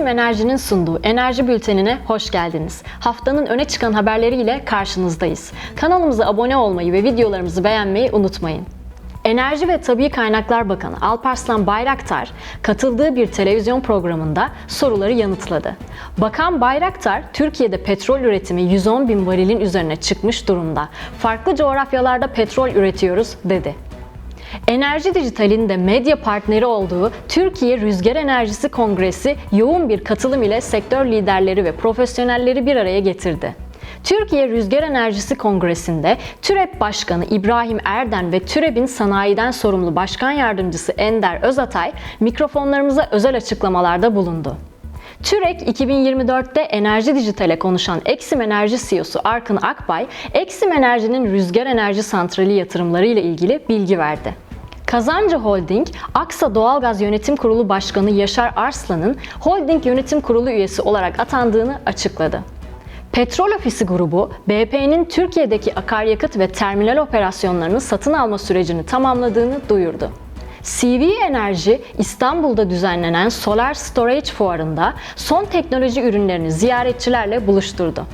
Exim Enerji'nin sunduğu Enerji Bülteni'ne hoş geldiniz. Haftanın öne çıkan haberleriyle karşınızdayız. Kanalımıza abone olmayı ve videolarımızı beğenmeyi unutmayın. Enerji ve Tabi Kaynaklar Bakanı Alparslan Bayraktar katıldığı bir televizyon programında soruları yanıtladı. Bakan Bayraktar, Türkiye'de petrol üretimi 110 bin varilin üzerine çıkmış durumda. Farklı coğrafyalarda petrol üretiyoruz dedi. Enerji Dijital'in de medya partneri olduğu Türkiye Rüzgar Enerjisi Kongresi yoğun bir katılım ile sektör liderleri ve profesyonelleri bir araya getirdi. Türkiye Rüzgar Enerjisi Kongresi'nde TÜREP Başkanı İbrahim Erden ve TÜREP'in sanayiden sorumlu başkan yardımcısı Ender Özatay mikrofonlarımıza özel açıklamalarda bulundu. TÜREK 2024'te Enerji Dijital'e konuşan Eksim Enerji CEO'su Arkın Akbay, Eksim Enerji'nin rüzgar enerji santrali yatırımları ile ilgili bilgi verdi. Kazancı Holding, Aksa Doğalgaz Yönetim Kurulu Başkanı Yaşar Arslan'ın Holding Yönetim Kurulu üyesi olarak atandığını açıkladı. Petrol Ofisi grubu, BP'nin Türkiye'deki akaryakıt ve terminal operasyonlarını satın alma sürecini tamamladığını duyurdu. CV Enerji, İstanbul'da düzenlenen Solar Storage Fuarı'nda son teknoloji ürünlerini ziyaretçilerle buluşturdu.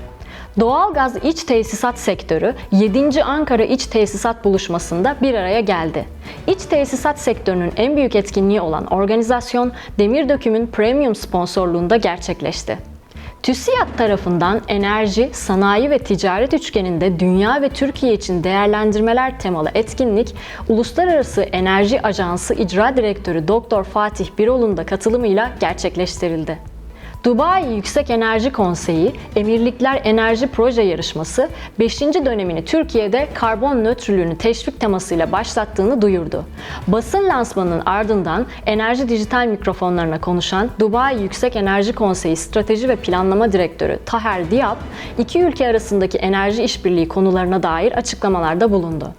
Doğalgaz iç tesisat sektörü 7. Ankara İç Tesisat Buluşması'nda bir araya geldi. İç tesisat sektörünün en büyük etkinliği olan organizasyon Demir Döküm'ün premium sponsorluğunda gerçekleşti. TÜSİAD tarafından enerji, sanayi ve ticaret üçgeninde dünya ve Türkiye için değerlendirmeler temalı etkinlik, Uluslararası Enerji Ajansı İcra Direktörü Doktor Fatih Birol'un da katılımıyla gerçekleştirildi. Dubai Yüksek Enerji Konseyi, Emirlikler Enerji Proje Yarışması 5. dönemini Türkiye'de karbon nötrlüğünü teşvik temasıyla başlattığını duyurdu. Basın lansmanının ardından enerji dijital mikrofonlarına konuşan Dubai Yüksek Enerji Konseyi Strateji ve Planlama Direktörü Taher Diab, iki ülke arasındaki enerji işbirliği konularına dair açıklamalarda bulundu.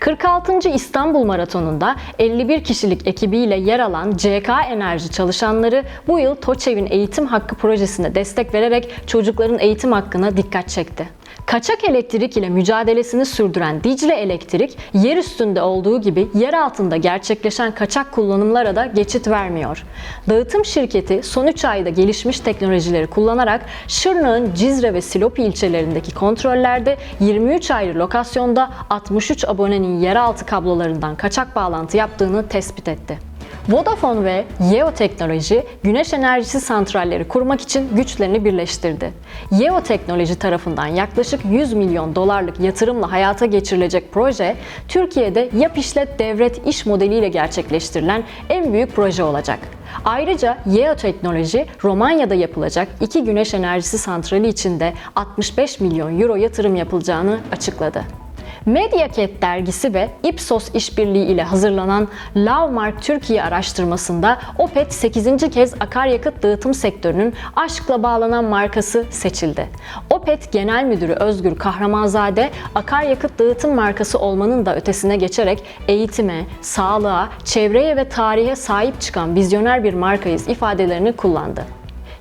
46. İstanbul Maratonu'nda 51 kişilik ekibiyle yer alan CK Enerji çalışanları bu yıl TOÇEV'in eğitim hakkı projesine destek vererek çocukların eğitim hakkına dikkat çekti. Kaçak elektrik ile mücadelesini sürdüren Dicle Elektrik, yer üstünde olduğu gibi yer altında gerçekleşen kaçak kullanımlara da geçit vermiyor. Dağıtım şirketi son 3 ayda gelişmiş teknolojileri kullanarak Şırnak'ın Cizre ve Silopi ilçelerindeki kontrollerde 23 ayrı lokasyonda 63 abonenin yeraltı kablolarından kaçak bağlantı yaptığını tespit etti. Vodafone ve Yeo Teknoloji güneş enerjisi santralleri kurmak için güçlerini birleştirdi. Yeo Teknoloji tarafından yaklaşık 100 milyon dolarlık yatırımla hayata geçirilecek proje, Türkiye'de yap işlet devret iş modeliyle gerçekleştirilen en büyük proje olacak. Ayrıca Yeo Teknoloji, Romanya'da yapılacak iki güneş enerjisi santrali için de 65 milyon euro yatırım yapılacağını açıkladı. Mediaket dergisi ve Ipsos işbirliği ile hazırlanan Lavmark Türkiye araştırmasında Opet 8. kez akaryakıt dağıtım sektörünün aşkla bağlanan markası seçildi. Opet Genel Müdürü Özgür Kahramanzade, akaryakıt dağıtım markası olmanın da ötesine geçerek eğitime, sağlığa, çevreye ve tarihe sahip çıkan vizyoner bir markayız ifadelerini kullandı.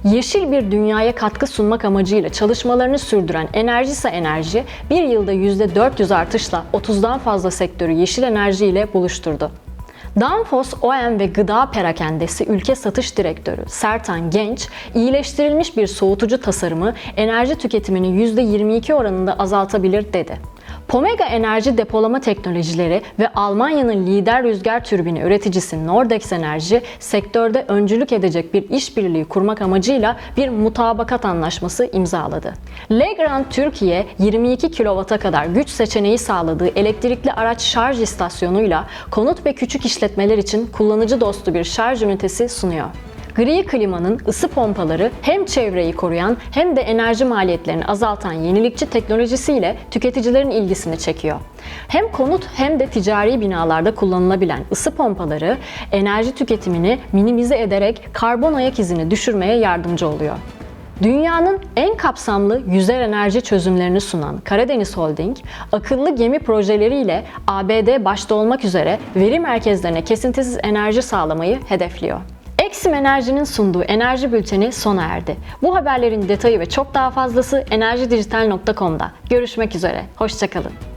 Yeşil bir dünyaya katkı sunmak amacıyla çalışmalarını sürdüren Enerjisa Enerji, bir yılda %400 artışla 30'dan fazla sektörü yeşil enerji ile buluşturdu. Danfoss OM ve Gıda Perakendesi Ülke Satış Direktörü Sertan Genç, iyileştirilmiş bir soğutucu tasarımı enerji tüketimini %22 oranında azaltabilir dedi. Pomega Enerji Depolama Teknolojileri ve Almanya'nın lider rüzgar türbini üreticisi Nordex Enerji sektörde öncülük edecek bir işbirliği kurmak amacıyla bir mutabakat anlaşması imzaladı. Legrand Türkiye 22 kW'a kadar güç seçeneği sağladığı elektrikli araç şarj istasyonuyla konut ve küçük işletmeler için kullanıcı dostu bir şarj ünitesi sunuyor. Gri klimanın ısı pompaları hem çevreyi koruyan hem de enerji maliyetlerini azaltan yenilikçi teknolojisiyle tüketicilerin ilgisini çekiyor. Hem konut hem de ticari binalarda kullanılabilen ısı pompaları enerji tüketimini minimize ederek karbon ayak izini düşürmeye yardımcı oluyor. Dünyanın en kapsamlı yüzer enerji çözümlerini sunan Karadeniz Holding, akıllı gemi projeleriyle ABD başta olmak üzere veri merkezlerine kesintisiz enerji sağlamayı hedefliyor. Exim Enerji'nin sunduğu enerji bülteni sona erdi. Bu haberlerin detayı ve çok daha fazlası enerjidijital.com'da. Görüşmek üzere, hoşçakalın.